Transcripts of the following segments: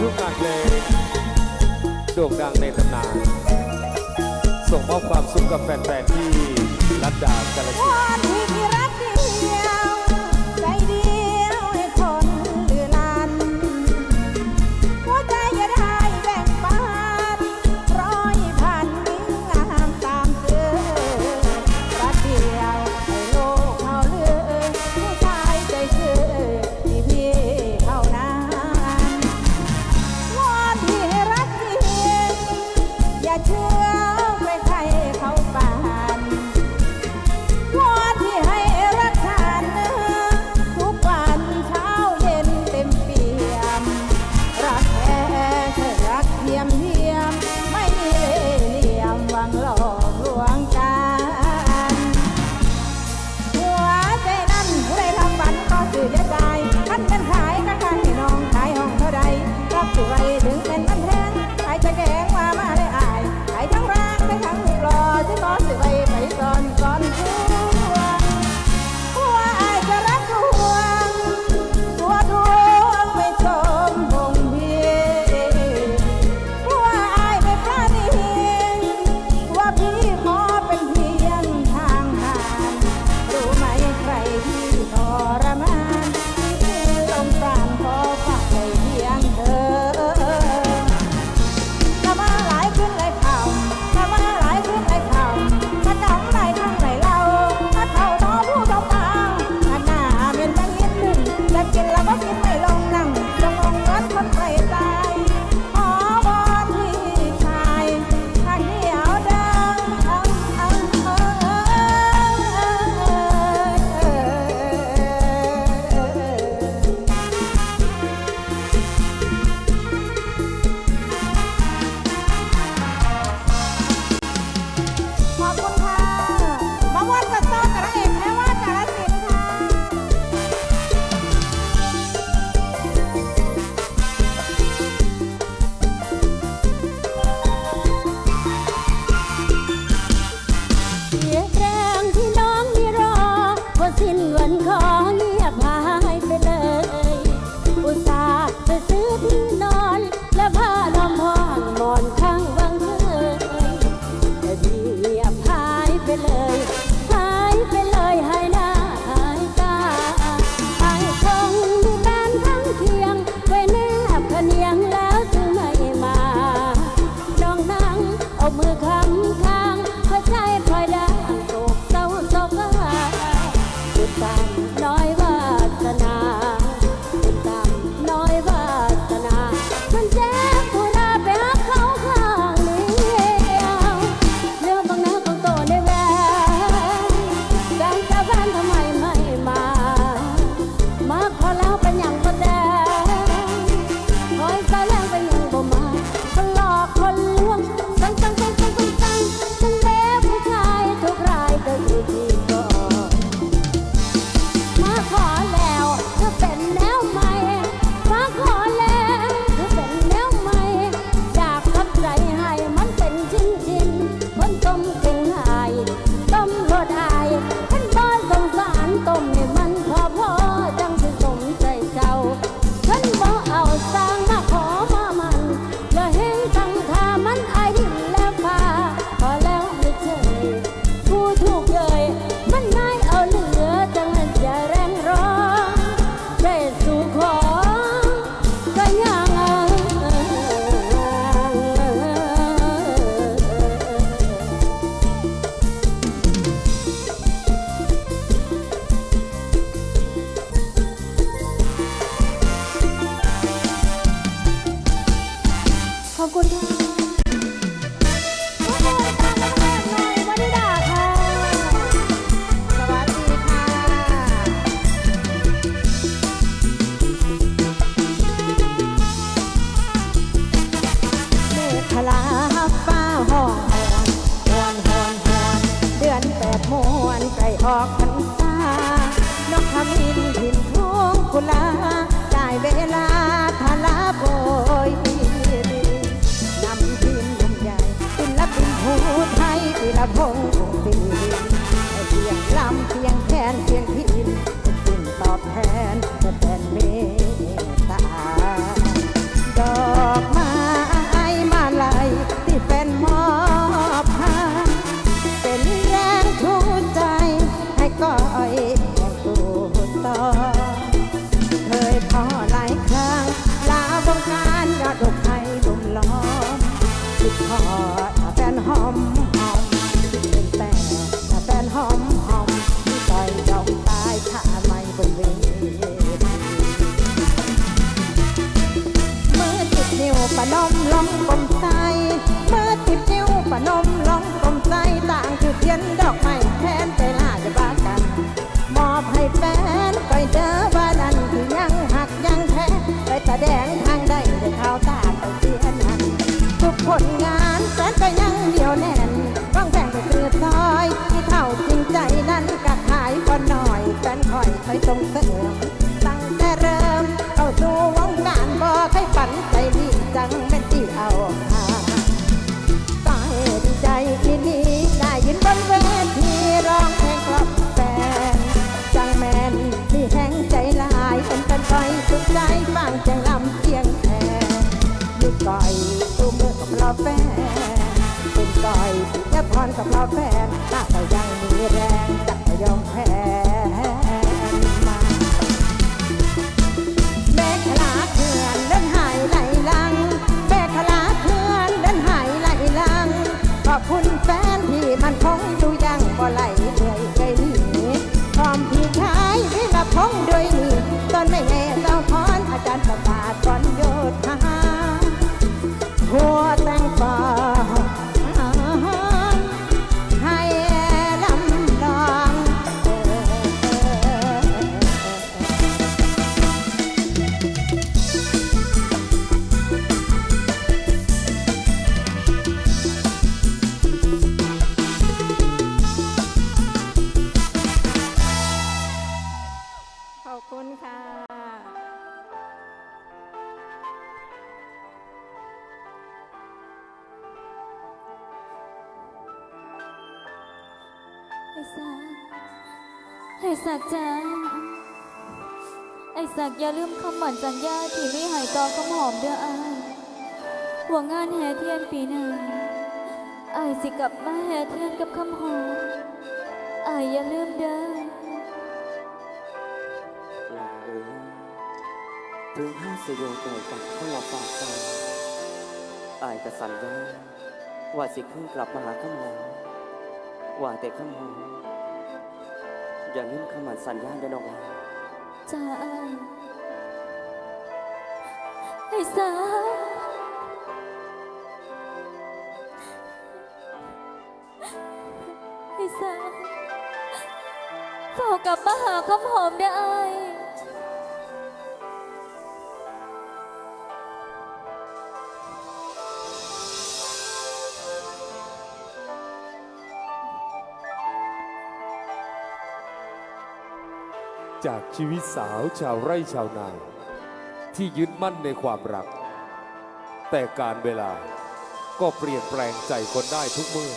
ลูกการเพลงโด่งดังในตำนาน ส่งมอบความสุขกับแฟนๆที่รัดดากาลสิน มกลมใจเมื่อทิพยิ้วปนมลองกลมใจต่างจุดเยนดอกไม้แทนใจลาจะบ้ากัน มอบให้แฟนก้อยเจอว่านั้นที่ยังหักยังแท้ไปแสดงทางได้จะเข้าตาไปเสียนั้นทุกผลงานแฟนก็ยังเดียวแน่นต้องแบ่งไปเคือซอยที่เท่าจริงใจนั้นก็ขายก็หน่อยแฟนคอยคอยตรงเสริ แฟนเป็นก่อยแค่พรกับเราแฟนถ้าก็ยังมีแรงจะไม่ยอมแพ้มาแม่ขลาเถื่อนเดินหายไหลลังแม่ขลาเถื่อนเดินหายไหลลังขอบคุณแฟนที่มันคงดูยังบ่ไหลเอื่อยไกลหนีพร้อมพี่ชายที่มาพงด้วยนี่ตอนไม่แน่เจ้าพรอาจารย์ประกาศก่อน อบคุณค่ะไอ้สักไอ้สักจ้าไอ้สักอย่าลืมคำหมั่นสัญญาที่ไม่หายต่อคำหอมเด้ออายหัวงานแห่เทียนปีหนึ่งอายสิกลับมาแห่เทียนกับคำหอมอายอย่าลืมเด้อ ถึงห้าสยองไก่กับคนละฝากใจอายกระสันว่าว่าสิขึ้นกลับมาหาข้ามองว่าแต่ข้ามองอย่าลืมคำมันสัญญาเด้อน้องว่าจ้าอายไอ้สักไอ้สักฝากกลับมาหาคำหอมเด้อาย ชีวิตสาวชาวไร่ชาวนาที่ยึดมั่นในความรัก แต่การเวลาก็เปลี่ยนแปลงใจคนได้ทุกเมื่อ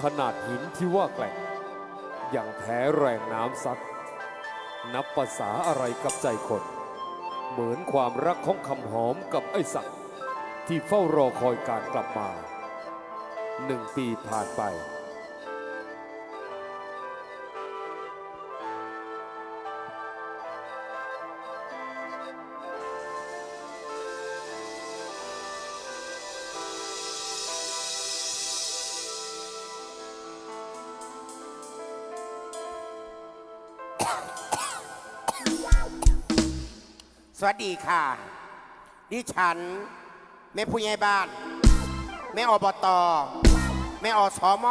ขนาดหินที่ว่าแกร่งอย่างแท้แรงน้ำซัดนับภาษาอะไรกับใจคน เหมือนความรักของคำหอมกับไอ้สักที่เฝ้ารอคอยการกลับมาหนึ่งปีผ่านไป สวัสดีค่ะ ดิฉัน แม่ผู้ใหญ่บ้าน แม่อบต แม่อสม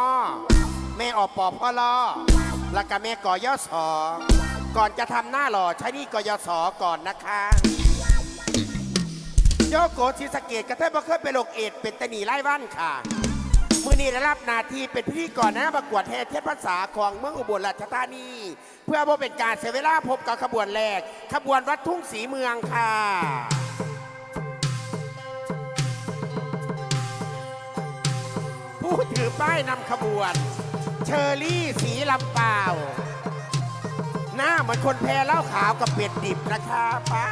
แม่อปพลแล้วก็แม่กยศก่อนจะทำหน้าหล่อใช้นี่กยศก่อนนะคะโยโกศิสเกตกระเทยบ่เคยเป็นโรคเอดส์เป็นตะหนีไล่วันค่ะ มือนี้ได้รับหนาทีเป็นพิธีกรนะประกวดแห่เทียนภาษาของเมืองอุบลราชธานี เพื่อบ่เป็นการเสียเวลาพบกับขบวนแรก ขบวนวัดทุ่งสีเมืองค่ะ ผู้ถือป้ายนำขบวน เชอรี่สีลำเปล่า หน้าเหมือนคนแพ้เหล้าขาวกับเป็ดดิบนะคะป้า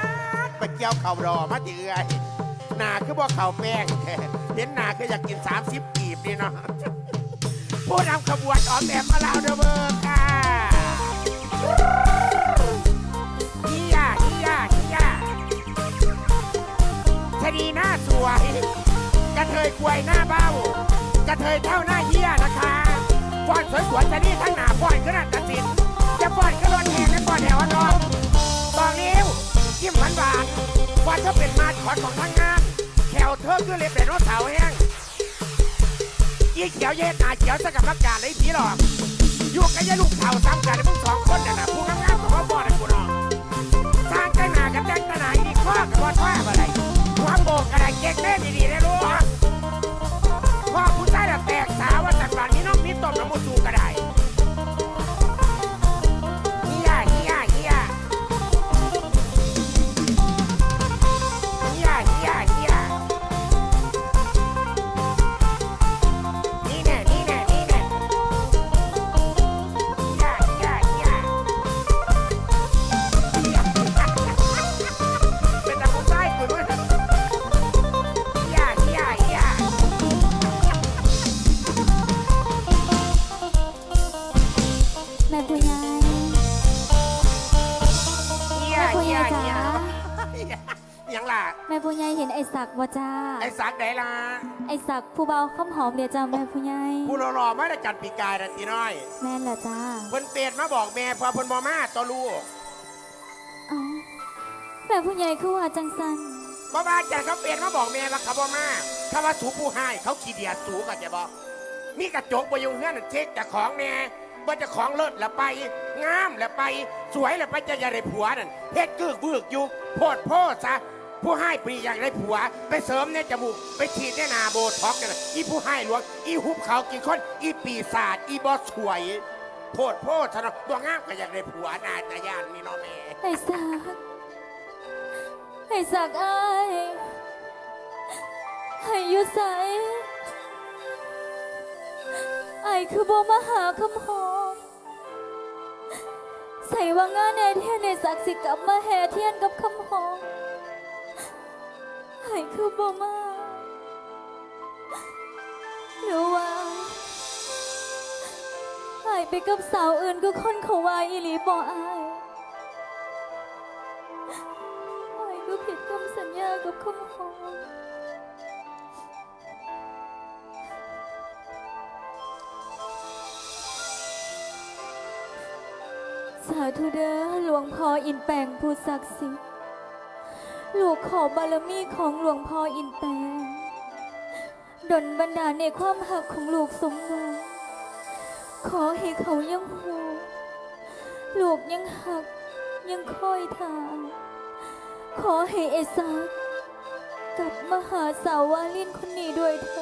ไปเกี่ยวเข่ารอมาเดือยหนาคือบ่เข่าแป้งแท้เห็นหนาคืออยากกิน 30กีบนี่เนาะผู้นำขบวนออกแบบมาลาวเดอะเวิร์ค่ะ ฮิยาฮิยาฮิยาชะนีหน้าสวย กระเทยกวยหน้าเบ้า กระเทยเท่าหน้าเฮียนะคะฟ้อนสวยๆชะนีทั้งหน้าฟ้อนก็น่าตัดสินจะฟ้อนก็รถแห่และฟ้อนแถวน้องบอกนิ้วยิ้มหวานหวานๆว่าเธอเป็นมาขอดของทั้งงานแถวเธอคือเล็บเป็นรถเสาแห้งอีเขียวเย็ดหนาเขียวสกับประกาศเลยผีหลอก อยู่กับยายลูกเท่าซ้ำกันมึงสองคนน่ะนะผู้งามๆตัวบ่ได้กูหรองสร้างแต่งหน้ากับแต่งตาหน้าอีกข้อกับบอดว่าอะไรหัวโบกกระไรเก๊กเล่ดีๆนะลูกพ่อผู้ชายน่ะแตกสาวว่าจากบ้านมีน้องมีต้มน้ำมูสูกระได ล่ะ แม่ผู้ใหญ่เห็นไอ้ศักดิ์บ่จ้า ไอ้สักไหนล่ะ ไอ้ศักดิ์ผู้เบาข้ามหอมเดี๋ยวจ้าแม่ผู้ใหญ่ผู้หล่อๆมาได้จัดปีกายนะตีน้อย แม่นละจ้าเพิ่นเปลี่ยนมาบอกแม่พอเพิ่นบอมาตัวลูกเอ้าแม่ผู้ใหญ่คือว่าจังสันบ่มาจัดเขาเปลี่ยนมาบอกแม่ว่าเขาบอมาถ้าว่าสูผู้ให้เขาขี้เดียดสูก็จะบอกมีกระจกบอยู่เฮือนนะเช็คจากของแน่ ว่าจะของเลิศล้วไป งามล้วไป สวยล้วไปจะอยากได้ผัวนั่นเฮ็ดกึกบึกอยู่โพดโพดซะผู้ให้ปรีอยากได้ผัว ไปเสริมเนี่ยจมูก ไปฉีดเนี่ยนาโบท็อกซ์กันน่ะอีผู้ให้หลวงอีหุบเขากินคนอีปีศาจอีบอสวย โพดโพดซะเนาะตัวงามก็อยากได้ผัวนาตาย่านนี่เนาะแม่ไอ้ศักดิ์ไอ้ศักดิ์เอ้ยให้อยู่ใส ไอคือบ่มาหาคำหอมใส่ว่างานในเทียนในศักดิ์สิกลับมาแห่เทียนกับคำหอมไอคือบ่มาหรือว่าไอไปกับสาวอื่นก็คนเขาวายอีหลีบ่อายไอ้ก็ผิดคำสัญญากับคำขอ สาธุเด้อหลวงพ่ออินแปงผู้ศักดิ์สิทธิ์ลูกขอบารมีของหลวงพ่ออินแปงดลบันดาลในความหักของลูกสมบูรณ์ขอให้เขายังหูลูกยังหักยังคอยทางขอให้เอซักกลับมาหาสาววาลินคนนี้ด้วยเถิ